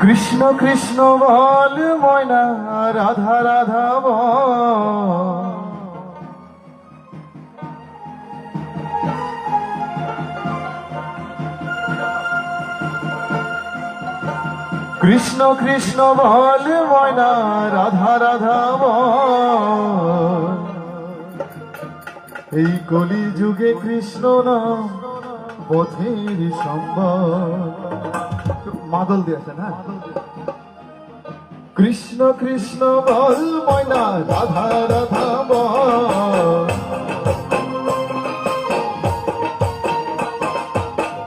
কৃষ্ণ কৃষ্ণ বল, ময়না, রাধা রাধা বল। কৃষ্ণ কৃষ্ণ বল, ময়না, রাধা রাধা বল। এই কলি যুগে কৃষ্ণ নাম পথের সম্বল। মাদল দিয়েছে না কৃষ্ণ কৃষ্ণ, বল, ময়না, রাধা রাধা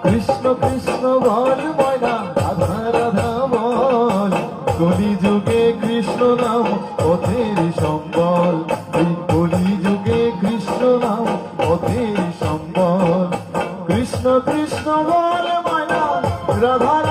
কৃষ্ণ কৃষ্ণ, বল, ময়না, রাধা রাধা, বল। কলি যুগে কৃষ্ণ নাম, পথের সম্বল। কলি যুগে কৃষ্ণ নাম, পথের সম্বল। কৃষ্ণ কৃষ্ণ, বল, ময়না, রাধা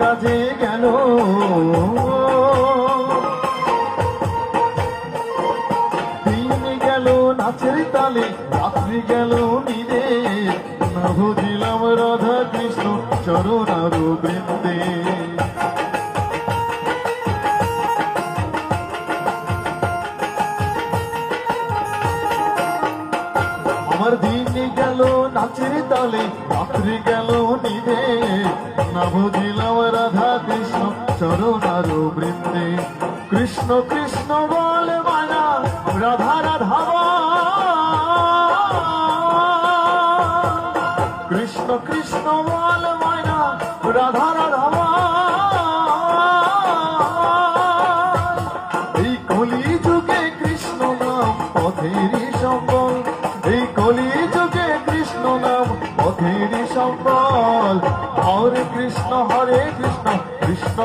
কাজে গেল। দিন গেল নাচের তালে, রাত্রি গেল নিরে না বুঝিলাম রাধা কৃষ্ণ চরণ আরও বৃন্দে। আমার দিন গেল নাচের তালে, রাত্রি গেল নিদে না বুঝিলাম রাধা কৃষ্ণ চরণ আরও বৃন্দে কৃষ্ণ কৃষ্ণ বল মানা রাধা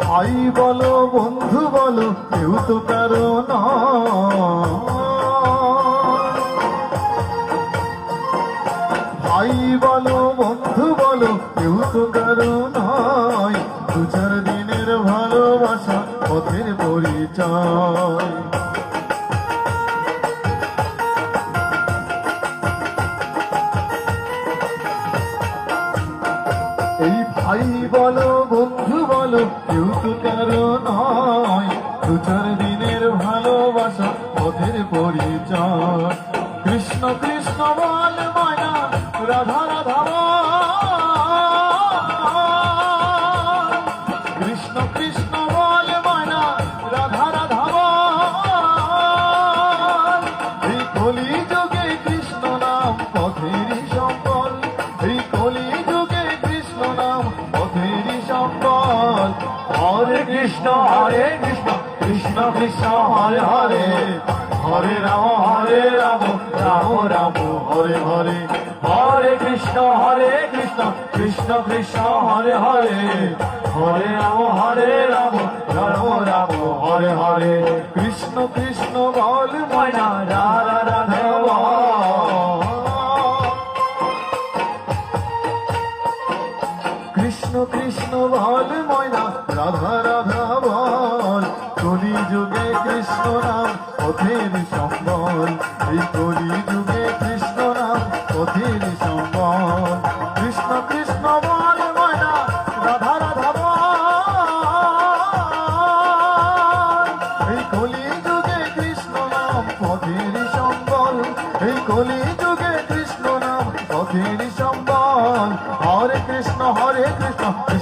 ভাই বলো বন্ধু বলো কেউ তো কারও। ভাই বলো বন্ধু বলো কেউ তো পথের পরিচয়। এই ভাই বলো, বন্ধু বলো, কেউ তো কারও নয়। দু চার দিনের ভালোবাসা, পথের পরিচয়। কৃষ্ণ কৃষ্ণ বল মায়া রাধা রাধা কৃষ্ণ হরে কৃষ্ণ কৃষ্ণ কৃষ্ণ হরে হরে হরে রাম হরে রাম রাম রাম, হরে হরে হরে কৃষ্ণ হরে কৃষ্ণ কৃষ্ণ কৃষ্ণ হরে হরে হরে রাম হরে রাম রাম রাম, হরে হরে, কৃষ্ণ কৃষ্ণ বল ময়না রাধা রাধা। কৃষ্ণ কৃষ্ণ বল ময়না রাধা রাধা বল কলি যুগে কৃষ্ণ নাম সম্বল। এই কলি যুগে কৃষ্ণ নাম, পথের সম্বল। কৃষ্ণ কৃষ্ণ বল রাধা রাধা বল। এই কলি যুগে কৃষ্ণ নাম সম্বল। এই কলি যুগে কৃষ্ণ নাম